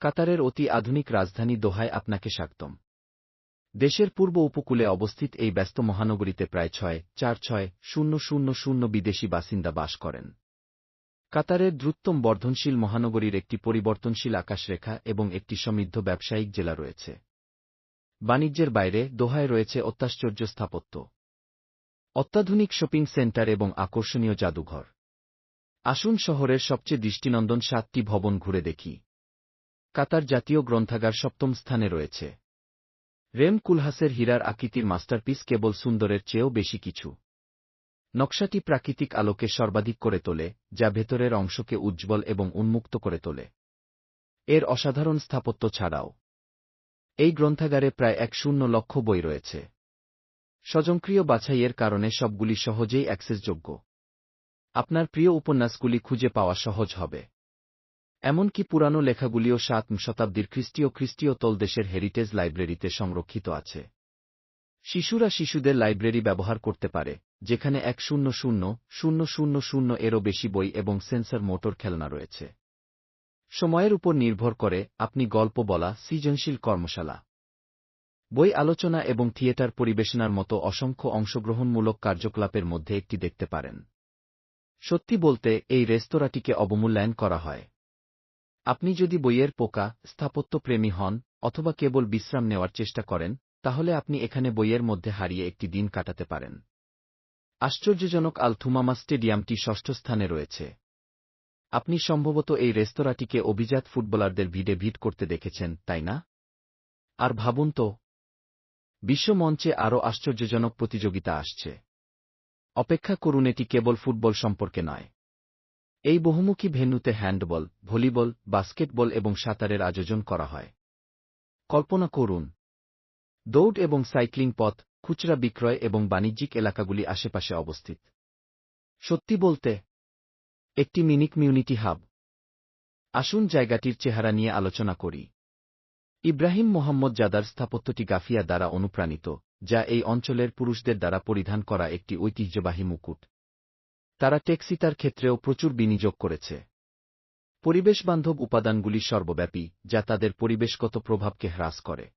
কাতারের অতি আধুনিক রাজধানী দোহায় আপনাকে স্বাগতম। দেশের পূর্ব উপকূলে অবস্থিত এই ব্যস্ত মহানগরীতে প্রায় ছয়, চার ছয়, শূন্য শূন্য শূন্য বিদেশি বাসিন্দা বাস করেন। কাতারের দ্রুততম বর্ধনশীল মহানগরীর একটি পরিবর্তনশীল আকাশরেখা এবং একটি সমৃদ্ধ ব্যবসায়িক জেলা রয়েছে। বাণিজ্যের বাইরে দোহায় রয়েছে অত্যাশ্চর্য স্থাপত্য। অত্যাধুনিক শপিং সেন্টার এবং আকর্ষণীয় জাদুঘর। আসুন শহরের সবচেয়ে দৃষ্টিনন্দন সাতটি ভবন ঘুরে দেখি। কাতার জাতীয় গ্রন্থাগার সপ্তম স্থানে রয়েছে। রেম কুলহাসের হীরার আকৃতির মাস্টারপিস কেবল সুন্দরের চেয়েও বেশি কিছু। নকশাটি প্রাকৃতিক আলোকে সর্বাধিক করে তোলে, যা ভেতরের অংশকে উজ্জ্বল এবং উন্মুক্ত করে তোলে। এর অসাধারণ স্থাপত্য ছাড়াও এই গ্রন্থাগারে প্রায় এক শূন্য লক্ষ বই রয়েছে। স্বজনক্রিয় বাছাইয়ের কারণে সবগুলি সহজেই অ্যাক্সেসযোগ্য। আপনার প্রিয় উপন্যাসগুলি খুঁজে পাওয়া সহজ হবে। এমনকি পুরানো লেখাগুলিও সাত শতাব্দীর খ্রিস্টীয় খ্রিস্টীয় তলদেশের হেরিটেজ লাইব্রেরিতে সংরক্ষিত আছে। শিশুরা শিশুদের লাইব্রেরি ব্যবহার করতে পারে, যেখানে এক শূন্য শূন্য শূন্য শূন্য শূন্য এরও বেশি বই এবং সেন্সর মোটর খেলনা রয়েছে। সময়ের উপর নির্ভর করে আপনি গল্প বলা, সৃজনশীল কর্মশালা, বই আলোচনা এবং থিয়েটার পরিবেশনার মতো অসংখ্য অংশগ্রহণমূলক কার্যকলাপের মধ্যে একটি দেখতে পারেন। সত্যি বলতে, এই রেস্তোরাঁটিকে অবমূল্যায়ন করা হয়। আপনি যদি বইয়ের পোকা, স্থাপত্যপ্রেমী হন, অথবা কেবল বিশ্রাম নেওয়ার চেষ্টা করেন, তাহলে আপনি এখানে বইয়ের মধ্যে হারিয়ে একটি দিন কাটাতে পারেন। আশ্চর্যজনক আলথুমামা স্টেডিয়ামটি ষষ্ঠ স্থানে রয়েছে। আপনি সম্ভবত এই রেস্তোরাঁটিকে অভিজাত ফুটবলারদের ভিড়ে ভিড় করতে দেখেছেন, তাই না? আর ভাবুন তো বিশ্বমঞ্চে আরও আশ্চর্যজনক প্রতিযোগিতা আসছে। অপেক্ষা করুন, এটি কেবল ফুটবল সম্পর্কে নয়। এই বহুমুখী ভেন্যুতে হ্যান্ডবল, ভলিবল, বাস্কেটবল এবং সাঁতারের আয়োজন করা হয়। কল্পনা করুন, দৌড় এবং সাইক্লিং পথ, খুচরা বিক্রয় এবং বাণিজ্যিক এলাকাগুলি আশেপাশে অবস্থিত। সত্যি বলতে, একটি মিনি কমিউনিটি হাব। আসুন জায়গাটির চেহারা নিয়ে আলোচনা করি। ইব্রাহিম মোহাম্মদ জাদার স্থাপত্যটি গাফিয়া দ্বারা অনুপ্রাণিত, যা এই অঞ্চলের পুরুষদের দ্বারা পরিধান করা একটি ঐতিহ্যবাহী মুকুট। তারা ট্যাক্সিতার ক্ষেত্রেও প্রচুর বিনিয়োগ করেছে। পরিবেশবান্ধব উপাদানগুলি সর্বব্যাপী, যা তাদের পরিবেশগত প্রভাবকে হ্রাস করে।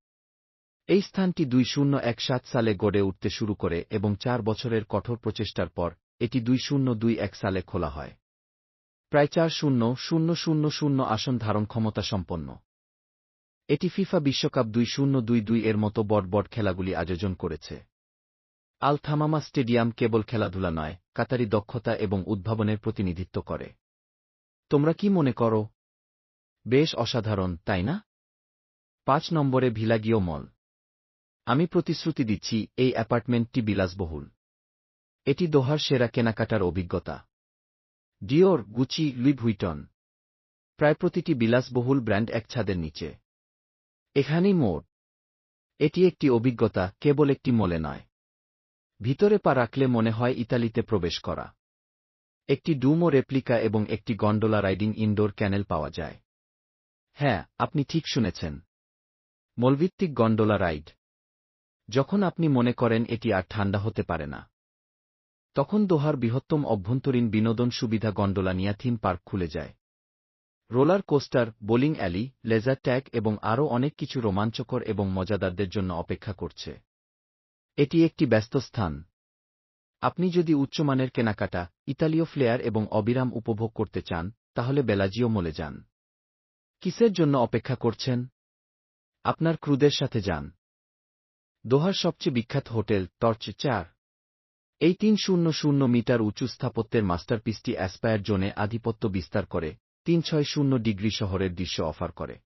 এই স্থানটি দুই শূন্য এক সাত সালে গড়ে উঠতে শুরু করে এবং চার বছরের কঠোর প্রচেষ্টার পর এটি দুই শূন্য দুই এক সালে খোলা হয়। প্রায় চার শূন্য শূন্য শূন্য শূন্য আসন ধারণ ক্ষমতা সম্পন্ন। এটি ফিফা বিশ্বকাপ দুই শূন্য দুই দুই এর মতো বড় বড় খেলাগুলি আয়োজন করেছে। আল থামামা স্টেডিয়াম কেবল খেলাধুলা নয়, কাতারি দক্ষতা এবং উদ্ভাবনের প্রতিনিধিত্ব করে। তোমরা কি মনে করো? বেশ অসাধারণ, তাই না? পাঁচ নম্বরে ভিলাগিও মল। আমি প্রতিশ্রুতি দিচ্ছি, এই অ্যাপার্টমেন্টটি বিলাসবহুল। এটি দোহার সেরা কেনাকাটার অভিজ্ঞতা। ডিওর, গুচি লুই ভুইটন প্রায় প্রতিটি বিলাসবহুল ব্র্যান্ড এক ছাদের নিচে। এখানেই মোড় এটি একটি অভিজ্ঞতা, কেবল একটি মলে নয়। ভিতরে পা রাখলে মনে হয় ইতালিতে প্রবেশ করা। একটি ডুমো রেপ্লিকা এবং একটি গন্ডোলা রাইডিং ইনডোর ক্যানেল পাওয়া যায়। হ্যাঁ আপনি ঠিক শুনেছেন। মলভিত্তিক গন্ডোলা রাইড। যখন আপনি মনে করেন এটি আর ঠান্ডা হতে পারে না, তখন দোহার বৃহত্তম অভ্যন্তরীণ বিনোদন সুবিধা গন্ডোলা নিয়া থিম পার্ক খুলে যায়। Roller coaster, bowling alley, laser tag এবং আরও অনেক কিছু রোমাঞ্চকর এবং মজাদারদের জন্য অপেক্ষা করছে। এটি একটি ব্যস্ত স্থান। আপনি যদি উচ্চমানের কেনাকাটা, ইতালীয় ফ্লেয়ার এবং অবিরাম উপভোগ করতে চান, তাহলে বেলাজিও মলে যান। কিসের জন্য অপেক্ষা করছেন? আপনার ক্রুদের সাথে যান। দোহার সবচেয়ে বিখ্যাত হোটেল টর্চ চার। এই তিন শূন্য শূন্য মিটার উঁচু স্থাপত্যের মাস্টারপিসটি অ্যাসপায়ার জোনে আধিপত্য বিস্তার করে, তিন ছয় শূন্য ডিগ্রি শহরের দৃশ্য অফার করে।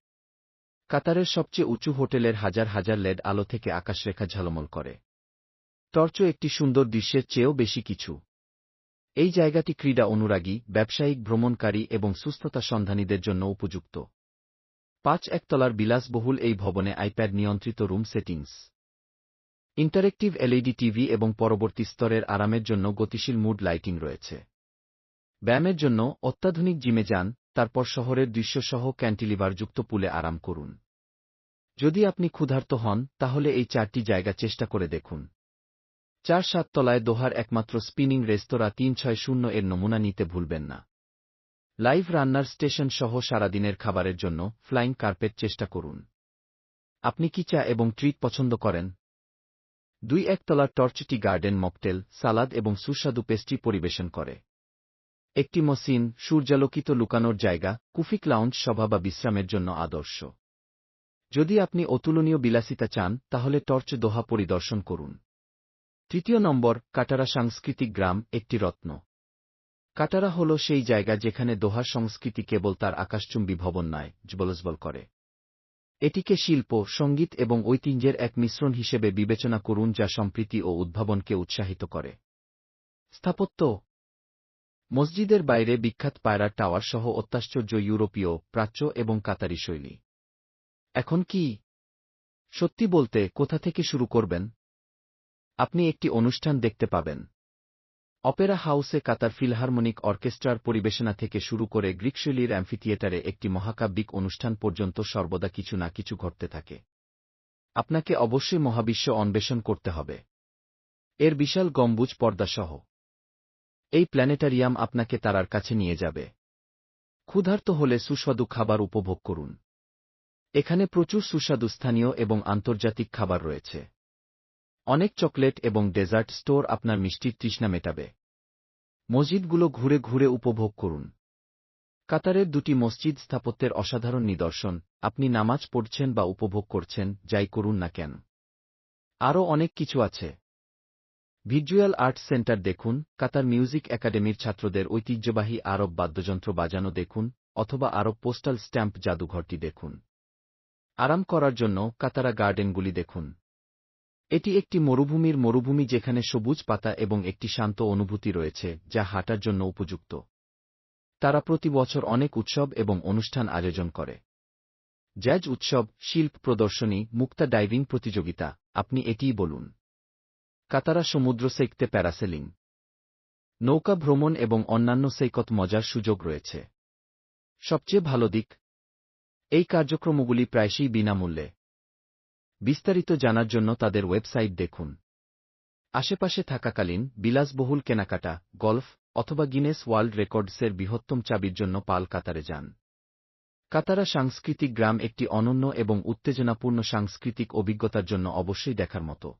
কাতারের সবচেয়ে উঁচু হোটেলের হাজার হাজার লেড আলো থেকে আকাশরেখা ঝলমল করে। টর্চ একটি সুন্দর দৃশ্যের চেয়েও বেশি কিছু। এই জায়গাটি ক্রীড়া অনুরাগী, ব্যবসায়িক, ভ্রমণকারী এবং সুস্থতা সন্ধানীদের জন্য উপযুক্ত। পাঁচ একতলার বিলাসবহুল এই ভবনে আইপ্যাড নিয়ন্ত্রিত room settings. Interactive LED TV এবং পরবর্তী স্তরের আরামের জন্য গতিশীল মুড লাইটিং রয়েছে। ব্যায়ামের জন্য অত্যাধুনিক জিমে যান, তারপর শহরের দৃশ্যসহ ক্যান্টিলিভারযুক্ত পুলে আরাম করুন। যদি আপনি ক্ষুধার্ত হন, তাহলে এই চারটি জায়গা চেষ্টা করে দেখুন। চার সাত তলায় দোহার একমাত্র স্পিনিং রেস্তোরাঁ তিন ছয় শূন্য এর নমুনা নিতে ভুলবেন না। লাইভ রান্নার স্টেশন সহ সারাদিনের খাবারের জন্য ফ্লাইং কার্পেট চেষ্টা করুন। আপনি কি চা এবং ট্রিট পছন্দ করেন? দুই একতলার টর্চটি গার্ডেন মকটেল, সালাদ এবং সুস্বাদু পেস্ট্রি পরিবেশন করে। একটি মসিন সূর্যালোকিত লুকানোর জায়গা, কুফিক লাউঞ্জ সভা বা বিশ্রামের জন্য আদর্শ। যদি আপনি অতুলনীয় বিলাসিতা চান, তাহলে টর্চ দোহা পরিদর্শন করুন। তৃতীয় নম্বর কাটারা সাংস্কৃতিক গ্রাম, একটি রত্ন। কাটারা হল সেই জায়গা যেখানে দোহার সংস্কৃতি কেবল তার আকাশচুম্বী ভবন নয় জবলজবল করে। এটিকে শিল্প, সংগীত এবং ঐতিহ্যের এক মিশ্রণ হিসেবে বিবেচনা করুন যা সম্প্রীতি ও উদ্ভাবনকে উৎসাহিত করে। স্থাপত্য। মসজিদের বাইরে বিখ্যাত পায়রা টাওয়ার সহ অত্যাশ্চর্য ইউরোপীয়, প্রাচ্য এবং কাতারি শৈলী। এখন কি? সত্যি বলতে, কোথা থেকে শুরু করবেন? আপনি একটি অনুষ্ঠান দেখতে পাবেন। অপেরা হাউসে কাতার ফিলহারমোনিক অর্কেস্ট্রার পরিবেশনা থেকে শুরু করে গ্রিকশৈলীর অ্যাম্ফিথিয়েটারে একটি মহাকাব্যিক অনুষ্ঠান পর্যন্ত সর্বদা কিছু না কিছু ঘটতে থাকে। আপনাকে অবশ্যই মহাবিশ্ব অন্বেষণ করতে হবে। এর বিশাল গম্বুজ পর্দাসহ। এই প্ল্যানেটারিয়াম আপনাকে তারার কাছে নিয়ে যাবে। ক্ষুধার্ত হলে সুস্বাদু খাবার উপভোগ করুন। এখানে প্রচুর সুস্বাদু স্থানীয় এবং আন্তর্জাতিক খাবার রয়েছে। অনেক চকলেট এবং ডেজার্ট স্টোর আপনার মিষ্টির তৃষ্ণা মেটাবে। মসজিদগুলো ঘুরে ঘুরে উপভোগ করুন। কাতারের দুটি মসজিদ স্থাপত্যের অসাধারণ নিদর্শন, আপনি নামাজ পড়ছেন বা উপভোগ করছেন, যাই করুন না কেন। আরও অনেক কিছু আছে। ভিজুয়াল আর্টস সেন্টার দেখুন, কাতার মিউজিক একাডেমির ছাত্রদের ঐতিহ্যবাহী আরব বাদ্যযন্ত্র বাজানো দেখুন, অথবা আরব পোস্টাল স্ট্যাম্প জাদুঘরটি দেখুন। আরাম করার জন্য কাতারা গার্ডেনগুলি দেখুন। এটি একটি মরুভূমির মরুভূমি যেখানে সবুজ পাতা এবং একটি শান্ত অনুভূতি রয়েছে, যা হাঁটার জন্য উপযুক্ত। তারা প্রতি বছর অনেক উৎসব এবং অনুষ্ঠান আয়োজন করে। জ্যাজ উৎসব, শিল্প প্রদর্শনী, মুক্তা ডাইভিং প্রতিযোগিতা, আপনি এটিই বলুন। কাতারা সমুদ্র সেকতে প্যারাসেলিং। নৌকা ভ্রমণ এবং অন্যান্য সেইকত মজার সুযোগ রয়েছে। সবচেয়ে ভালো দিক, এই কার্যক্রমগুলি প্রায়শই বিনামূল্যে। বিস্তারিত জানার জন্য তাদের ওয়েবসাইট দেখুন। আশেপাশে থাকাকালীন বিলাসবহুল কেনাকাটা, গল্ফ অথবা গিনেস ওয়ার্ল্ড রেকর্ডসের বৃহত্তম চাবির জন্য পাল কাতারে যান। কাতারা সাংস্কৃতিক গ্রাম একটি অনন্য এবং উত্তেজনাপূর্ণ সাংস্কৃতিক অভিজ্ঞতার জন্য অবশ্যই দেখার মতো।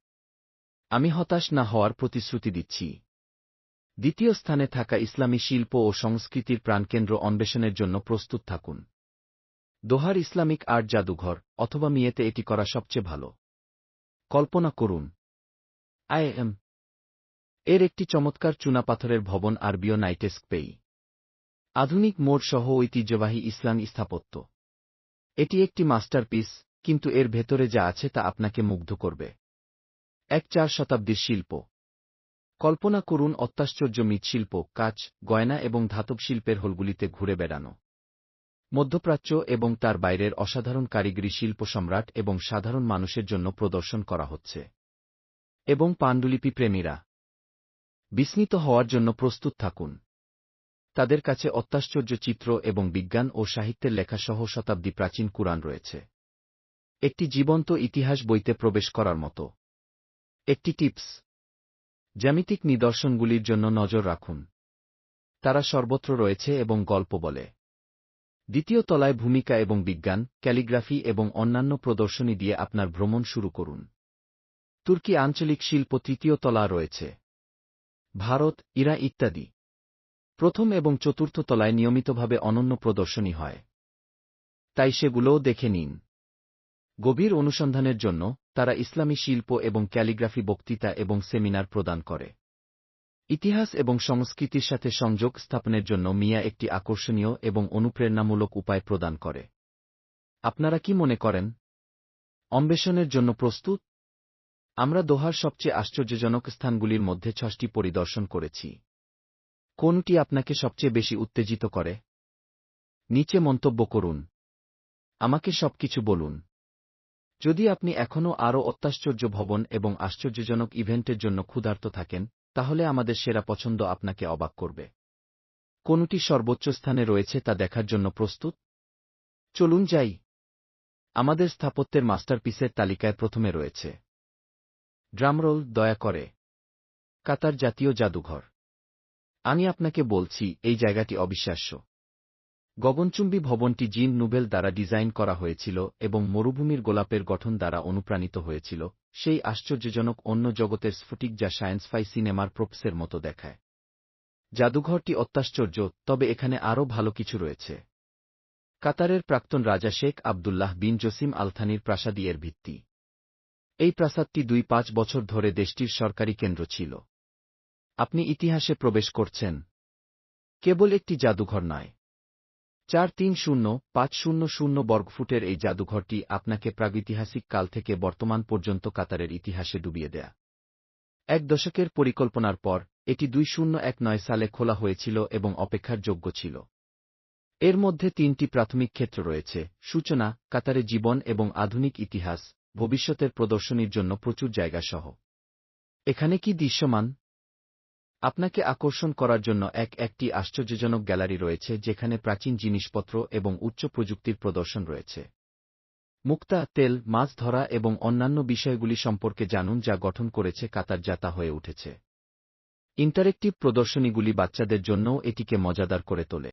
আমি হতাশ না হওয়ার প্রতিশ্রুতি দিচ্ছি। দ্বিতীয় স্থানে থাকা ইসলামী শিল্প ও সংস্কৃতির প্রাণকেন্দ্র অন্বেষণের জন্য প্রস্তুত থাকুন। দোহার ইসলামিক আর্ট জাদুঘর, অথবা মিয়েতে এটি করা সবচেয়ে ভালো। কল্পনা করুন। আইএম এর একটি চমৎকার চুনাপাথরের ভবন আরবীয় নাইটেস্ক পেই। আধুনিক মোড় সহ ঐতিহ্যবাহী ইসলাম স্থাপত্য। এটি একটি মাস্টারপিস, কিন্তু এর ভেতরে যা আছে তা আপনাকে মুগ্ধ করবে। এক চার শতাব্দীর শিল্প। কল্পনা করুন অত্যাশ্চর্য মৃৎশিল্প, কাচ, গয়না এবং ধাতব শিল্পের হলগুলিতে ঘুরে বেড়ানো। মধ্যপ্রাচ্য এবং তার বাইরের অসাধারণ কারিগরি শিল্প সম্রাট এবং সাধারণ মানুষের জন্য প্রদর্শন করা হচ্ছে। এবং পাণ্ডুলিপি প্রেমীরা বিস্মিত হওয়ার জন্য প্রস্তুত থাকুন। তাদের কাছে অত্যাশ্চর্য চিত্র এবং বিজ্ঞান ও সাহিত্যের লেখাসহ শতাব্দী প্রাচীন কুরআন রয়েছে। একটি জীবন্ত ইতিহাস বইতে প্রবেশ করার মতো। একটি টিপস, জ্যামিতিক নিদর্শনগুলির জন্য নজর রাখুন। তারা সর্বত্র রয়েছে এবং গল্প বলে। দ্বিতীয় তলায় ভূমিকা এবং বিজ্ঞান, ক্যালিগ্রাফি এবং অন্যান্য প্রদর্শনী দিয়ে আপনার ভ্রমণ শুরু করুন। তুর্কি আঞ্চলিক শিল্প তৃতীয় তলা রয়েছে। ভারত ইরা ইত্যাদি। প্রথম এবং চতুর্থ তলায় নিয়মিতভাবে অনন্য প্রদর্শনী হয়। তাই সেগুলোও দেখে নিন। গভীর অনুসন্ধানের জন্য তারা ইসলামী শিল্প এবং ক্যালিগ্রাফি বক্তৃতা এবং সেমিনার প্রদান করে। ইতিহাস এবং সংস্কৃতির সাথে সংযোগ স্থাপনের জন্য মিয়া একটি আকর্ষণীয় এবং অনুপ্রেরণামূলক উপায় প্রদান করে। আপনারা কি মনে করেন? অন্বেষণের জন্য প্রস্তুত? আমরা দোহার সবচেয়ে আশ্চর্যজনক স্থানগুলির মধ্যে ছষ্টি পরিদর্শন করেছি। কোনটি আপনাকে সবচেয়ে বেশি উত্তেজিত করে? নিচে মন্তব্য করুন। আমাকে সবকিছু বলুন। যদি আপনি এখনও আরও অত্যাশ্চর্য ভবন এবং আশ্চর্যজনক ইভেন্টের জন্য ক্ষুধার্ত থাকেন তাহলে আমাদের সেরা পছন্দ আপনাকে অবাক করবে। কোনটি সর্বোচ্চ স্থানে রয়েছে তা দেখার জন্য প্রস্তুত? চলুন যাই। আমাদের স্থাপত্যের মাস্টারপিসের তালিকায় প্রথমে রয়েছে। ড্রামরোল, দয়া করে। কাতার জাতীয় জাদুঘর। আমি আপনাকে বলছি, এই জায়গাটি অবিশ্বাস্য। গগনচুম্বী ভবনটি জিন নুভেল দ্বারা ডিজাইন করা হয়েছিল এবং মরুভূমির গোলাপের গঠন দ্বারা অনুপ্রাণিত হয়েছিল। সেই আশ্চর্যজনক অন্য জগতের স্ফটিক যা সায়েন্সফাই সিনেমার প্রপসের মতো দেখায়। জাদুঘরটি অত্যাশ্চর্য, তবে এখানে আরও ভালো কিছু রয়েছে। কাতারের প্রাক্তন রাজা শেখ আবদুল্লাহ বিন জসিম আলথানির প্রাসাদী এর ভিত্তি। এই প্রাসাদটি দুই পাঁচ বছর ধরে দেশটির সরকারি কেন্দ্র ছিল। আপনি ইতিহাসে প্রবেশ করছেন। কেবল একটি জাদুঘর নয় চার তিন শূন্য পাঁচ শূন্য শূন্য বর্গফুটের এই জাদুঘরটি আপনাকে প্রাগৈতিহাসিক কাল থেকে বর্তমান পর্যন্ত কাতারের ইতিহাসে ডুবিয়ে দেয়া। এক দশকের পরিকল্পনার পর, এটি দুই শূন্য এক নয় সালে খোলা হয়েছিল এবং অপেক্ষার যোগ্য ছিল। এর মধ্যে তিনটি প্রাথমিক ক্ষেত্র রয়েছে, সূচনা, কাতারে জীবন এবং আধুনিক ইতিহাস, ভবিষ্যতের প্রদর্শনীর জন্য প্রচুর জায়গা সহ এখানে কি দৃশ্যমান? আপনাকে আকর্ষণ করার জন্য এক একটি আশ্চর্যজনক গ্যালারি রয়েছে যেখানে প্রাচীন জিনিসপত্র এবং উচ্চ প্রযুক্তির প্রদর্শন রয়েছে। মুক্তা, তেল, মাছ ধরা এবং অন্যান্য বিষয়গুলি সম্পর্কে জানুন যা গঠন করেছে কাতার যাতা হয়ে উঠেছে। ইন্টারেক্টিভ প্রদর্শনীগুলি বাচ্চাদের জন্যও এটিকে মজাদার করে তোলে।